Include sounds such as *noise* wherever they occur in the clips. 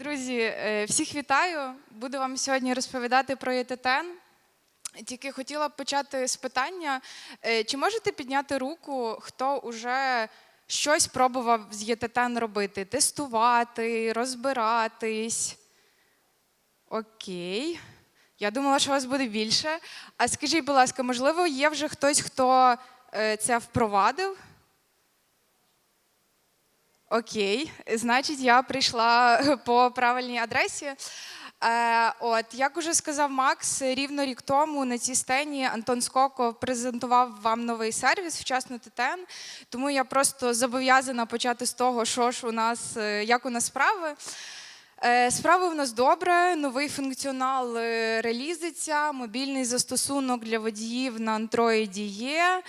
Друзі, е, всіх вітаю. Буду вам сьогодні розповідати про ЄТТН. Тільки хотіла б почати з питання: е, чи можете підняти руку, хто вже щось пробував з ЄТТН робити? Тестувати, розбиратись? Окей. Я думала, що вас буде більше. А скажіть, будь ласка, можливо, є вже хтось, хто е, це впровадив? Окей, значить, я прийшла *laughs* по правильній адресі. Е, от, як уже сказав Макс, рівно рік тому на цій стені Антон Скоков презентував вам новий сервіс вчасно ТТН. Тому я просто зобов'язана почати з того, що ж у нас, е, як у нас справи. Е, Справи в нас добре, новий функціонал релізиться, мобільний застосунок для водіїв на Android є.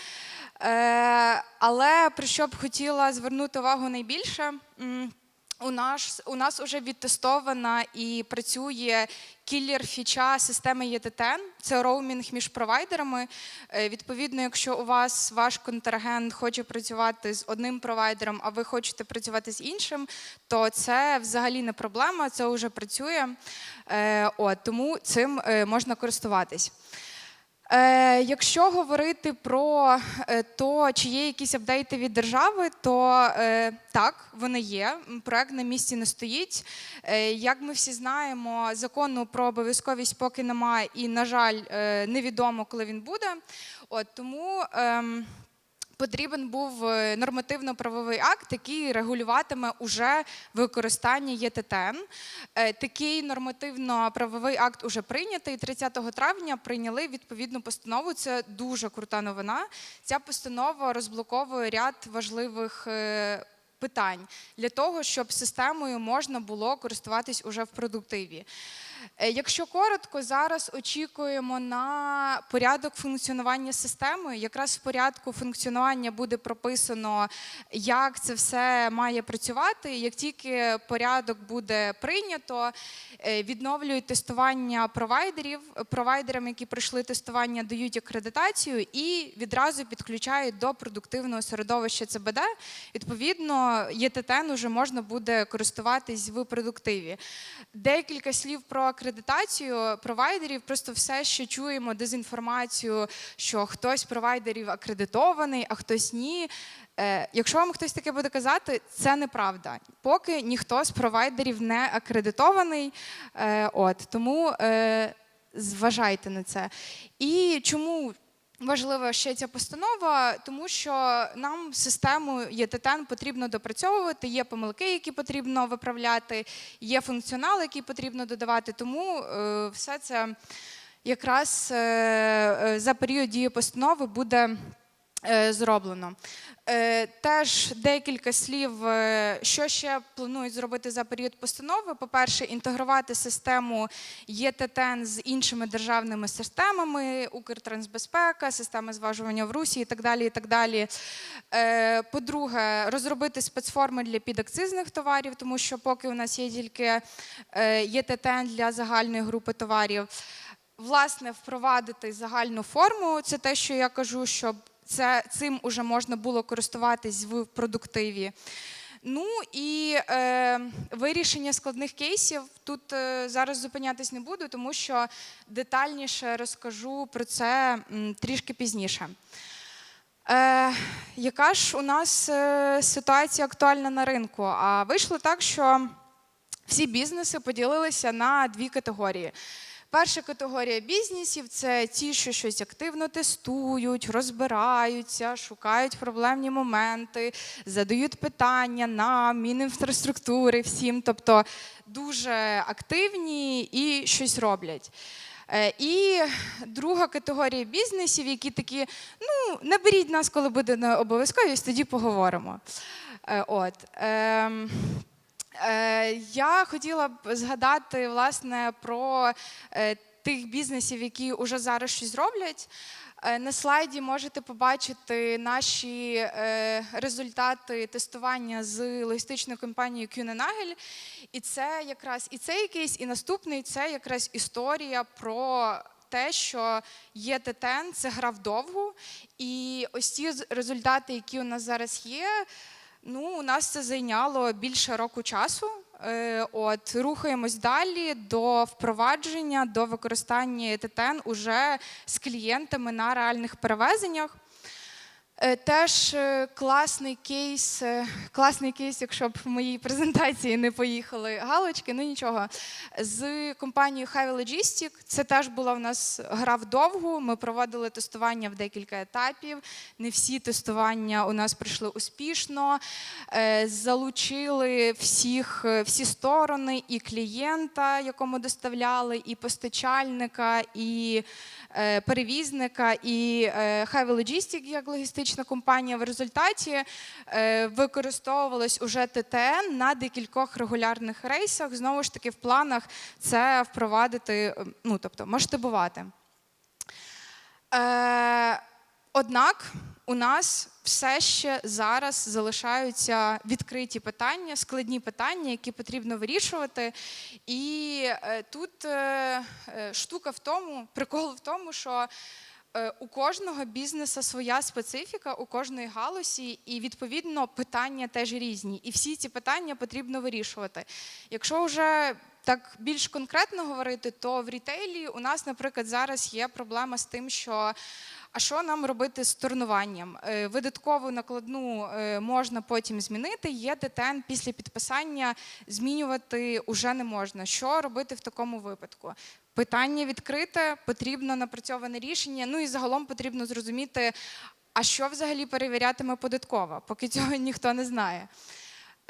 Е, Але про що б хотіла звернути увагу найбільше? У нас, у нас вже відтестована і працює кілер фіча системи ЄТТН. Це роумінг між провайдерами. Е, Відповідно, якщо у вас ваш контрагент хоче працювати з одним провайдером, а ви хочете працювати з іншим, то це взагалі не проблема, це вже працює. Е, От, тому цим можна користуватись. Е, якщо говорити про е, то, чи є якісь апдейти від держави, то е, так, вони є. Проект на місці не стоїть. Як ми всі знаємо, закону про обов'язковість поки немає, і, на жаль, невідомо, коли він буде. От тому. ем, Потрібен був е, нормативно-правовий акт, який регулюватиме уже використання ЄТТН. Е, Такий нормативно-правовий акт уже прийнятий. 30 травня прийняли відповідну постанову. Це дуже крута новина. Ця постанова розблоковує ряд важливих. е, Питань для того, щоб системою можна було користуватись уже в продуктиві. Е, Якщо коротко, зараз очікуємо на порядок функціонування системи. Якраз в порядку функціонування буде прописано, як це все має працювати. Як тільки порядок буде прийнято, е, відновлюють тестування провайдерів. Провайдерам, які пройшли тестування, дають акредитацію і відразу підключають до продуктивного середовища ЦБД. Відповідно, ЄТТН вже можна буде користуватись в продуктиві. Декілька слів про акредитацію провайдерів. Просто все, що чуємо, дезінформацію, що хтось провайдерів акредитований, а хтось ні. Е, Якщо вам хтось таке буде казати, це неправда. Поки ніхто з провайдерів не акредитований. Е, От тому е, зважайте на це. І чому Важлива ще ця постанова, тому що нам систему ЄТТН потрібно допрацьовувати. Є помилки, які потрібно виправляти, є функціонал, який потрібно додавати. Тому е, все це якраз е, е, за період дії постанови буде зроблено. Е, Теж декілька слів, е, що ще планують зробити за період постанови. По-перше, інтегрувати систему ЄТТН з іншими державними системами, Укртрансбезпека, система зважування в Русі і так далі. І так далі. Е, По-друге, розробити спецформи для підакцизних товарів, тому що поки у нас є тільки е, ЄТТН для загальної групи товарів. Власне, впровадити загальну форму це те, що я кажу, щоб це цим уже можна було користуватись в продуктиві. Ну і е, вирішення складних кейсів. Тут е, зараз зупинятись не буду, тому що детальніше розкажу про це м, трішки пізніше. Е, яка ж у нас е, ситуація актуальна на ринку? А вийшло так, що всі бізнеси поділилися на дві категорії. Перша категорія бізнесів це ті, що щось активно тестують, розбираються, шукають проблемні моменти, задають питання нам, Мінінфраструктури, всім, тобто дуже активні і щось роблять. Е, І друга категорія бізнесів, які такі, ну, наберіть нас, коли буде обов'язковість, тоді поговоримо. Е, От. Е, Я хотіла б згадати власне про е, тих бізнесів, які вже зараз щось роблять. Е, На слайді можете побачити наші результати тестування з логістичною компанією Кюненагель. І це якраз і цей кейс, і наступний це якраз історія про те, що ЄТТН це гра вдовгу. І ось ці результати, які у нас зараз є, Ну, у нас це зайняло більше року часу. Е, От рухаємось далі до впровадження, до використання ТТН уже з клієнтами на реальних перевезеннях. Е, Теж е, класний кейс, е, класний кейс, якщо б в моїй презентації не поїхали галочки, ну нічого. З компанією Heavy Logistic. Це теж була в нас гра вдовгу. Ми проводили тестування в декілька етапів. Не всі тестування у нас пройшли успішно. Залучили всіх, всі сторони, і клієнта, якому доставляли, і постачальника, і перевізника, і Heavy Logistic як логістична компанія. В результаті е, використовувалось уже ТТН на декількох регулярних рейсах. Знову ж таки, в планах це впровадити, е, ну тобто масштабувати. Е, однак у нас все ще зараз залишаються відкриті питання, складні питання, які потрібно вирішувати. І тут штука в тому, прикол в тому, що у кожного бізнесу своя специфіка, у кожної галузі, і відповідно питання теж різні. І всі ці питання потрібно вирішувати. Якщо вже так більш конкретно говорити, то в рітейлі у нас, наприклад, зараз є проблема з тим, що а що нам робити з торнуванням? Е, Видаткову накладну е, можна потім змінити. Є ДТН після підписання змінювати уже не можна. Що робити в такому випадку? Питання відкрите, потрібно напрацьоване рішення. Ну і загалом потрібно зрозуміти, а що взагалі перевірятиме податкова, поки цього *laughs* ніхто не знає.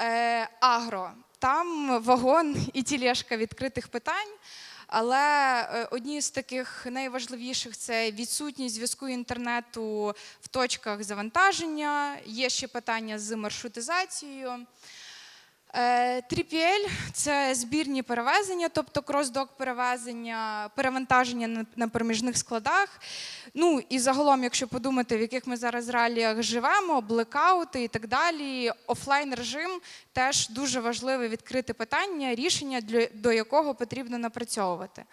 Е, агро. Там вагон і тілешка відкритих питань. Але е, одні з таких найважливіших це відсутність зв'язку інтернету в точках завантаження. Є ще питання з маршрутизацією. Е, 3PL – це збірні перевезення, тобто крос-док перевезення, перевантаження на, на проміжних складах. Ну і загалом, якщо подумати, в яких ми зараз реаліях живемо, блекаути і так далі, офлайн режим теж дуже важливе відкрите питання, рішення для, до якого потрібно напрацьовувати.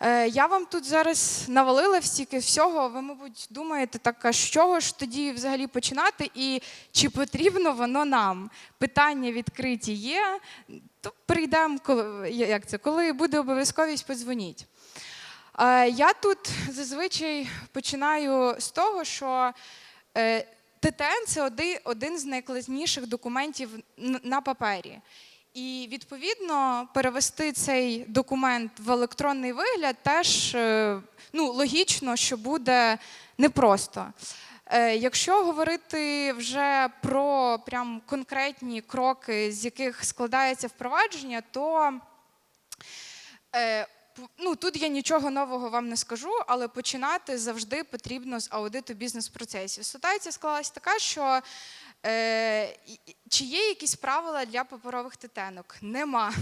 Е, Я вам тут зараз навалила стільки всього. Ви, мабуть, думаєте, так а з чого ж тоді взагалі починати, і чи потрібно воно нам? Питання відкриті є. То прийдемо, коли як це, коли буде обов'язковість, подзвоніть. Е, Я тут зазвичай починаю з того, що е, ТТН це один з найкласніших документів на папері. І відповідно перевести цей документ в електронний вигляд теж е, ну, логічно, що буде непросто. Е, Якщо говорити вже про прям конкретні кроки, з яких складається впровадження, то Е, Ну, тут я нічого нового вам не скажу, але починати завжди потрібно з аудиту бізнес-процесів. Ситуація склалась така, що чи є якісь правила для паперових тетенок? Нема.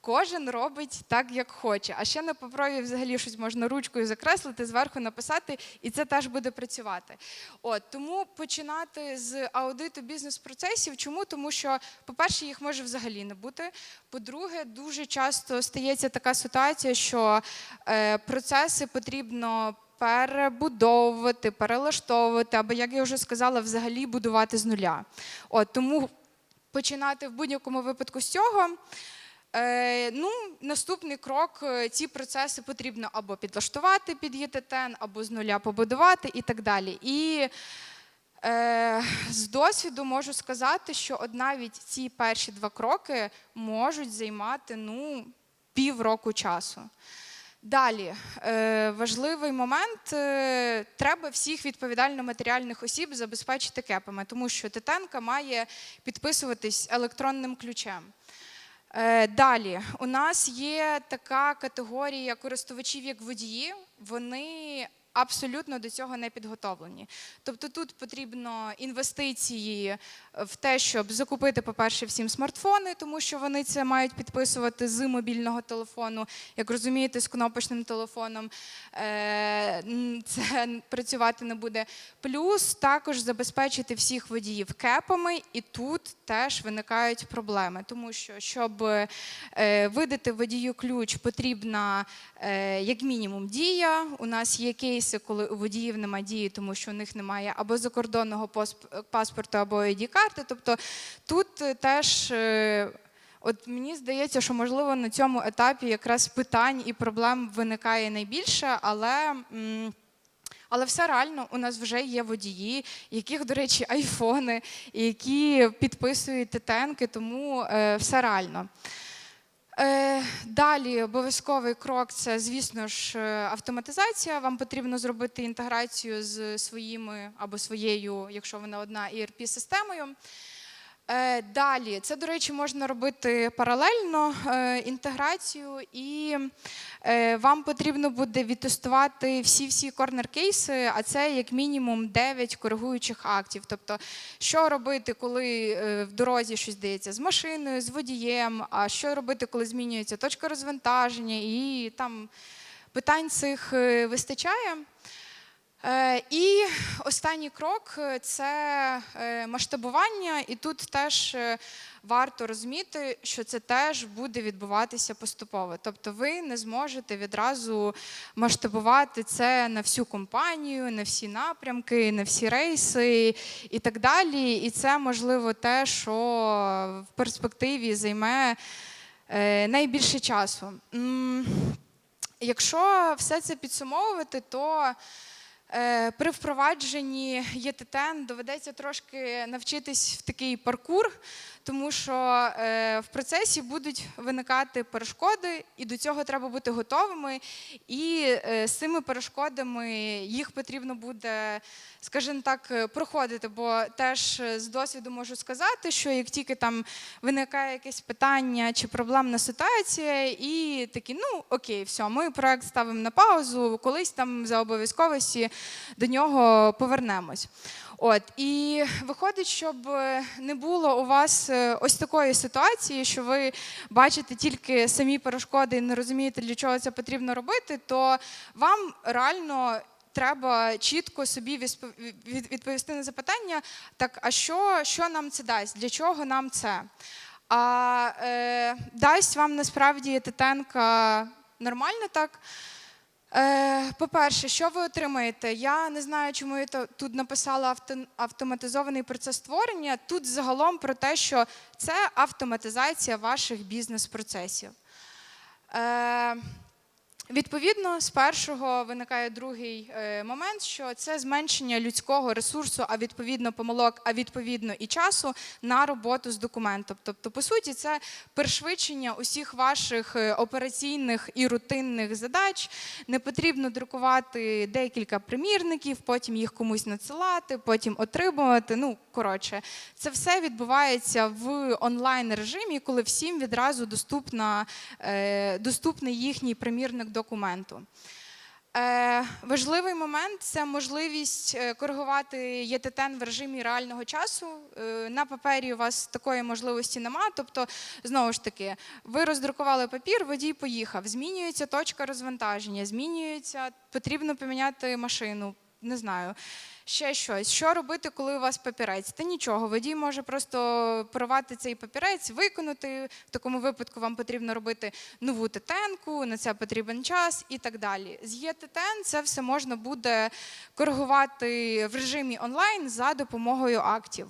Кожен робить так, як хоче. А ще на паперові взагалі щось можна ручкою закреслити, зверху написати, і це теж буде працювати. От тому починати з аудиту бізнес-процесів. Чому? Тому що, по-перше, їх може взагалі не бути. По-друге, дуже часто стається така ситуація, що е, процеси потрібно. Перебудовувати, перелаштовувати, або, як я вже сказала, взагалі будувати з нуля. От тому починати в будь-якому випадку з цього. Е, ну, наступний крок: е, ці процеси потрібно або підлаштувати під ЄТТН, або з нуля побудувати і так далі. І е, з досвіду можу сказати, що от навіть ці перші два кроки можуть займати ну, півроку часу. Далі е, важливий момент: е, треба всіх відповідально-матеріальних осіб забезпечити кепами, тому що Титенка має підписуватись електронним ключем. Е, Далі у нас є така категорія користувачів, як водії. Вони абсолютно до цього не підготовлені. Тобто тут потрібно інвестиції в те, щоб закупити, по-перше, всім смартфони, тому що вони це мають підписувати з мобільного телефону. Як розумієте, з кнопочним телефоном е, це працювати не буде. Плюс також забезпечити всіх водіїв кепами, і тут теж виникають проблеми, тому що щоб е, видати водію ключ, потрібна е, як мінімум дія. У нас є кейси, коли у водіїв немає дії, тому що у них немає або закордонного паспорту, або id карти Тобто тут е, теж. е, От мені здається, що можливо на цьому етапі якраз питань і проблем виникає найбільше, але. але все реально, у нас вже є водії, яких, до речі, айфони, які підписують ТТНки, тому е, все реально. Е, далі обов'язковий крок це, звісно ж, е, автоматизація. Вам потрібно зробити інтеграцію з своїми або своєю, якщо вона одна, ERP-системою. Е, Далі, це, до речі, можна робити паралельно е, інтеграцію, і е, вам потрібно буде відтестувати всі-всі корнер-кейси, а це як мінімум 9 коригуючих актів. Тобто, що робити, коли в дорозі щось дається з машиною, з водієм, а що робити, коли змінюється точка розвантаження, і там питань цих вистачає. Е, І останній крок е, це е, масштабування, і тут теж варто розуміти, що це теж буде відбуватися поступово. Тобто ви не зможете відразу масштабувати це на всю компанію, на всі напрямки, на всі рейси і так далі. І це можливо те, що в перспективі займе найбільше часу. Якщо все це підсумовувати, то При впровадженні ЄТТН доведеться трошки навчитись в такий паркур, тому що е, в процесі будуть виникати перешкоди, і до цього треба бути готовими. І е, з цими перешкодами їх потрібно буде, скажімо так, е, проходити. Бо теж з досвіду можу сказати, що як тільки там виникає якесь питання чи проблемна ситуація, і такі, ну окей, все, ми проект ставимо на паузу, колись там за обов'язковості до нього повернемось. От і виходить, щоб е, не було у вас е, ось такої ситуації, що ви бачите тільки самі перешкоди і не розумієте, для чого це потрібно робити, то вам реально. Треба чітко собі відповісти на запитання, так а що, що нам це дасть? Для чого нам це? А е, дасть вам насправді тетенка нормально так? Е, По-перше, що ви отримаєте? Я не знаю, чому я тут написала автоматизований процес створення. Тут загалом про те, що це автоматизація ваших бізнес-процесів. Відповідно, з першого виникає другий е, момент, що це зменшення людського ресурсу, а відповідно помилок, а відповідно і часу на роботу з документом. Тобто, по суті, це пришвидшення усіх ваших е, операційних і рутинних задач. Не потрібно друкувати декілька примірників, потім їх комусь надсилати, потім отримувати. Ну коротше, це все відбувається в онлайн режимі, коли всім відразу доступна, е, доступний їхній примірник документу. Е, важливий момент це можливість е, коригувати ЄТТН в режимі реального часу. На папері у вас такої можливості немає. Тобто, знову ж таки, ви роздрукували папір, водій поїхав. Змінюється точка розвантаження, змінюється, потрібно поміняти машину. Не знаю, ще щось. Що робити, коли у вас папірець? Та нічого, водій може просто порвати цей папірець, виконати. В такому випадку вам потрібно робити нову тетенку, на це потрібен час і так далі. З ЄТТН це все можна буде коригувати в режимі онлайн за допомогою актів.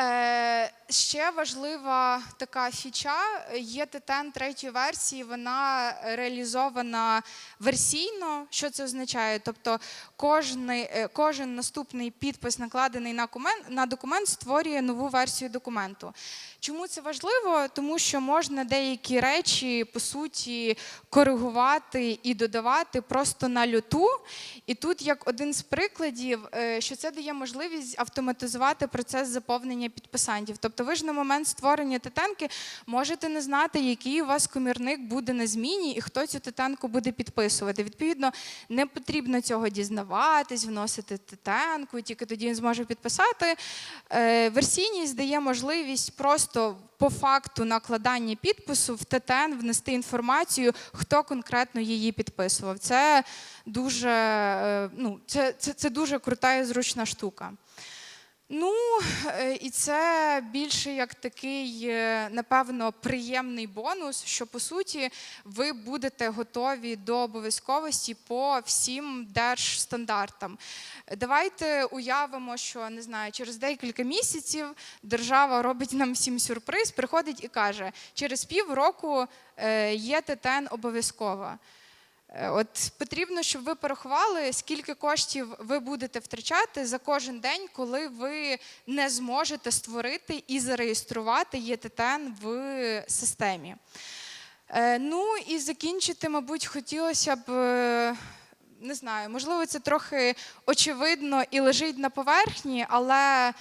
Е, ще важлива така фіча. Є ТТН третьої версії, вона реалізована версійно. Що це означає? Тобто кожен, кожен наступний підпис, накладений на документ, створює нову версію документу. Чому це важливо? Тому що можна деякі речі по суті коригувати і додавати просто на люту. І тут як один з прикладів, е, що це дає можливість автоматизувати процес заповнення підписантів. Тобто, ви ж на момент створення тетенки можете не знати, який у вас комірник буде на зміні і хто цю тетенку буде підписувати. Відповідно, не потрібно цього дізнаватись, вносити тетенку, тільки тоді він зможе підписати. Е, Версійність дає можливість просто по факту накладання підпису в ТТН внести інформацію, хто конкретно її підписував. Це дуже, е, ну, це, це, це дуже крута і зручна штука. Ну, е, і це більше як такий, е, напевно, приємний бонус, що по суті ви будете готові до обов'язковості по всім держстандартам. Давайте уявимо, що не знаю, через декілька місяців держава робить нам всім сюрприз, приходить і каже: через півроку е, є ТТН обов'язкова. Е, От потрібно, щоб ви порахували, скільки коштів ви будете втрачати за кожен день, коли ви не зможете створити і зареєструвати ЄТТН в системі. Е, Ну і закінчити, мабуть, хотілося б. е, Не знаю, можливо, це трохи очевидно і лежить на поверхні, але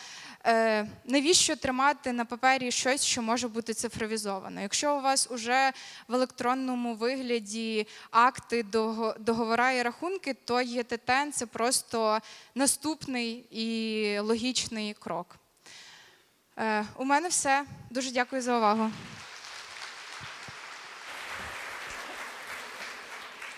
навіщо тримати на папері щось, що може бути цифровізовано? Якщо у вас уже в електронному вигляді акти, договора і рахунки, то ЄТТН це просто наступний і логічний крок. Е, у мене все. Дуже дякую за увагу.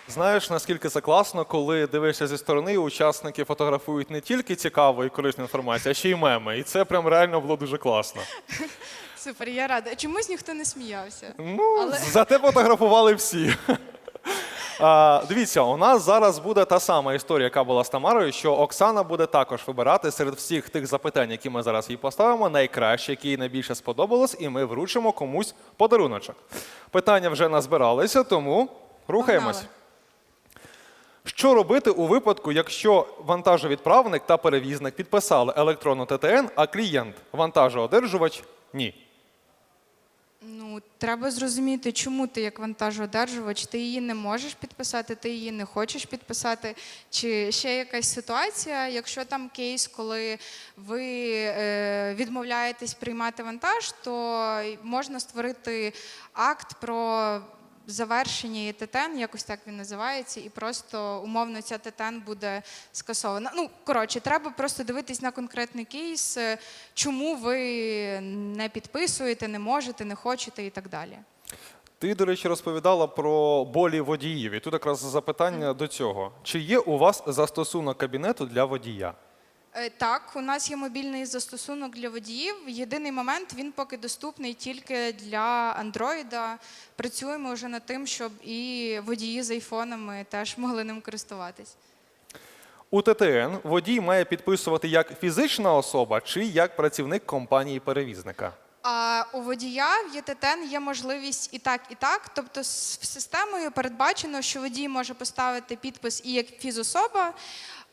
Знаєш, наскільки це класно, коли дивишся зі сторони, учасники фотографують не тільки цікаву і корисну інформацію, а ще й меми. І це прям реально було дуже класно. *laughs* Супер, я рада. Чомусь ніхто не сміявся. Ну, Але- *laughs* зате фотографували всі. *laughs* А, дивіться, у нас зараз буде та сама історія, яка була з Тамарою, що Оксана буде також вибирати серед всіх тих запитань, які ми зараз їй поставимо, найкраще, які їй найбільше сподобалось, і ми вручимо комусь подаруночок. Питання вже назбиралися, тому рухаємось. Погнали. Що робити у випадку, якщо вантажовідправник та перевізник підписали електронну ТТН, а клієнт вантажоодержувач ні? Ну, треба зрозуміти, чому ти як вантажоодержувач, ти її не можеш підписати, ти її не хочеш підписати. Чи ще якась ситуація, якщо там кейс, коли ви е, відмовляєтесь приймати вантаж, то можна створити акт про завершення ЄТТН, якось так він називається, і просто умовно ця ТТН буде скасована. Ну, коротше, треба просто дивитись на конкретний кейс, е, чому ви не підписуєте, не можете, не хочете і так далі. Ти, до речі, розповідала про болі водіїв. І тут якраз запитання до цього. Чи є у вас застосунок кабінету для водія? Е, Так, у нас є мобільний застосунок для водіїв. Єдиний момент він поки доступний тільки для Андроїда. Працюємо вже над тим, щоб і водії з айфонами теж могли ним користуватись. У ТТН водій має підписувати як фізична особа чи як працівник компанії-перевізника. А у водія в ЄТТН є можливість і так, і так. Тобто, з системою передбачено, що водій може поставити підпис і як фізособа,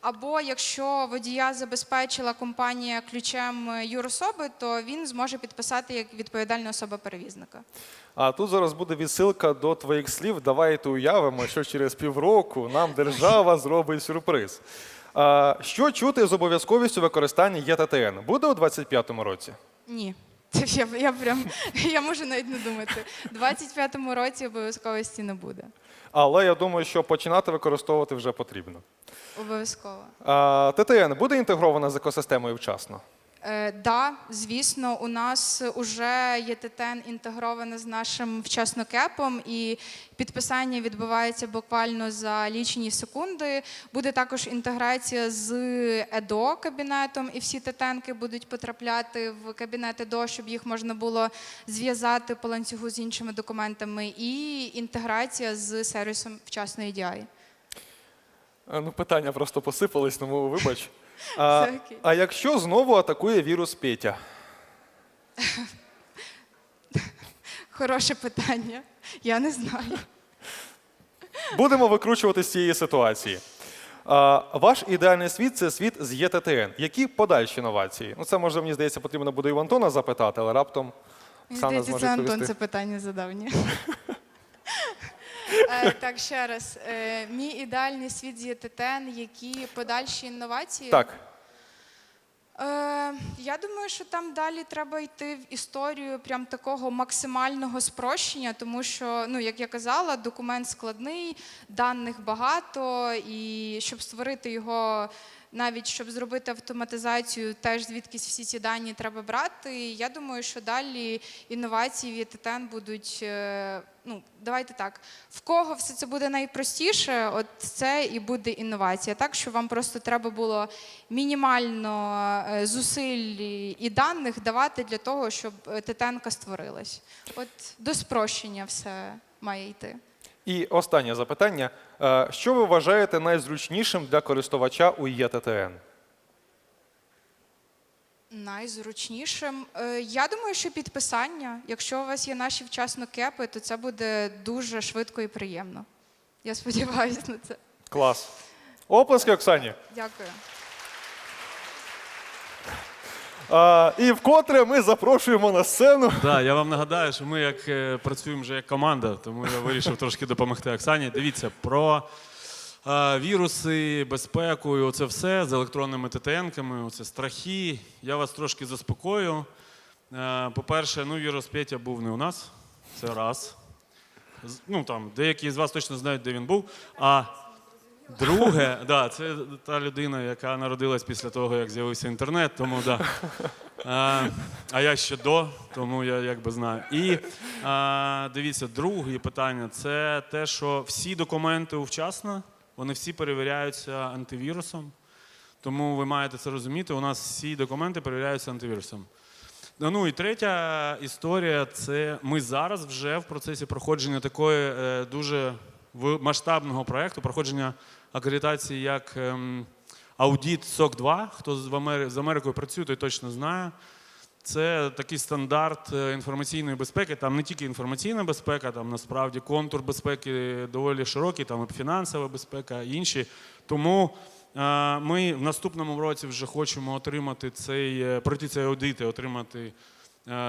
або якщо водія забезпечила компанія ключем юрособи, то він зможе підписати як відповідальна особа перевізника. А тут зараз буде відсилка до твоїх слів. Давайте уявимо, що через півроку нам держава *laughs* зробить сюрприз. А, що чути з обов'язковістю використання ЄТТН? Буде у 25-му році? Ні. Я, я прям *laughs* я можу навіть не думати. У 25-му році обов'язковості не буде. Але я думаю, що починати використовувати вже потрібно. Обов'язково. ТТН буде інтегрована з екосистемою вчасно? Е, да, звісно, у нас уже ЄТТН інтегрована з нашим вчаснокепом, і підписання відбувається буквально за лічені секунди. Буде також інтеграція з ЕДО кабінетом, і всі ТТНки будуть потрапляти в кабінет ЕДО, щоб їх можна було зв'язати по ланцюгу з іншими документами, і інтеграція з сервісом вчасної. Е, Ну, питання просто посипались, тому вибач. А, окей. а якщо знову атакує вірус Петя? Хороше питання. Я не знаю. Будемо викручувати з цієї ситуації. А, ваш ідеальний світ це світ з ЄТТН. Які подальші новації? Ну, це може, мені здається, потрібно буде і в Антона запитати, але раптом Мені Оксана здається, зможе це Антон відповісти. це питання задав. Ні? *laughs* Е, Так, ще раз. Е, Мій ідеальний світ з ЄТТН, які подальші інновації? Так. Е, Я думаю, що там далі треба йти в історію прям такого максимального спрощення, тому що, ну як я казала, документ складний, даних багато, і щоб створити його навіть щоб зробити автоматизацію, теж звідкись всі ці дані треба брати. Я думаю, що далі інновації від ТТН будуть. е, Ну, давайте так. В кого все це буде найпростіше, от це і буде інновація. Так що вам просто треба було мінімально е, зусиль і даних давати для того, щоб е, ТТНка створилась. От до спрощення все має йти. І останнє запитання: Е, що ви вважаєте найзручнішим для користувача у ЄТТН? Найзручнішим. Е, Я думаю, що підписання. Якщо у вас є наші вчасно кепи, то це буде дуже швидко і приємно. Я сподіваюся на це. Клас. Оплески Оксані. Дякую. І вкотре ми запрошуємо на сцену. Да, я вам нагадаю, що ми як е, працюємо вже як команда, тому я вирішив трошки допомогти Оксані. Дивіться про віруси, безпеку і оце все з електронними ТТНками, оце страхи. Я вас трошки заспокою. По-перше, ну вірус Петя був не у нас. Це раз. Ну там деякі з вас точно знають, де він був. А друге, да, це та людина, яка народилась після того, як з'явився інтернет, тому да. А, а я ще до, тому я якби знаю. І а, дивіться, друге питання це те, що всі документи вчасно, вони всі перевіряються антивірусом. Тому ви маєте це розуміти. У нас всі документи перевіряються антивірусом. Ну і третя історія це ми зараз вже в процесі проходження такої е, дуже в- масштабного проєкту, проходження акредитації як ем, аудіт СОК 2 Хто з, Америкою працює, той точно знає. Це такий стандарт е, інформаційної безпеки. Там не тільки інформаційна безпека, там насправді контур безпеки доволі широкий, там фінансова безпека, і інші. Тому е, ми в наступному році вже хочемо отримати цей, е, пройти цей аудит і отримати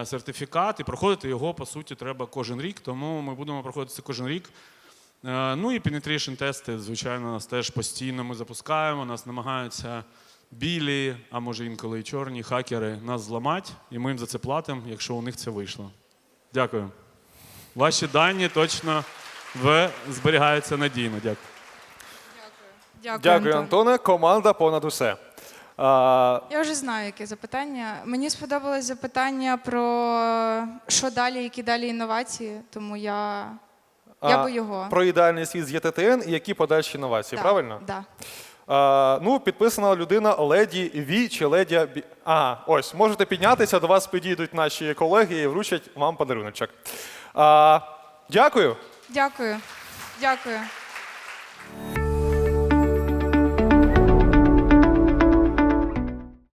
сертифікат. І проходити його, по суті, треба кожен рік. Тому ми будемо проходити це кожен рік. Е, Ну і penetration тести, звичайно, нас теж постійно ми запускаємо. Нас намагаються білі, а може інколи і чорні хакери нас зламати, і ми їм за це платимо, якщо у них це вийшло. Дякую. Ваші дані точно в... зберігаються надійно. Дякую. Дякую, Дякую, Антон. Антоне. Команда понад усе. А, Я вже знаю, яке запитання. Мені сподобалось запитання про що далі, які далі інновації, тому я, я би його. Про ідеальний світ з ЄТТН і які подальші інновації, Да, правильно? Да. А, ну, підписана людина Леді Ві чи Ледя Бі. Ага, ось, можете піднятися, до вас підійдуть наші колеги і вручать вам подаруночок. А, дякую. Дякую. Дякую.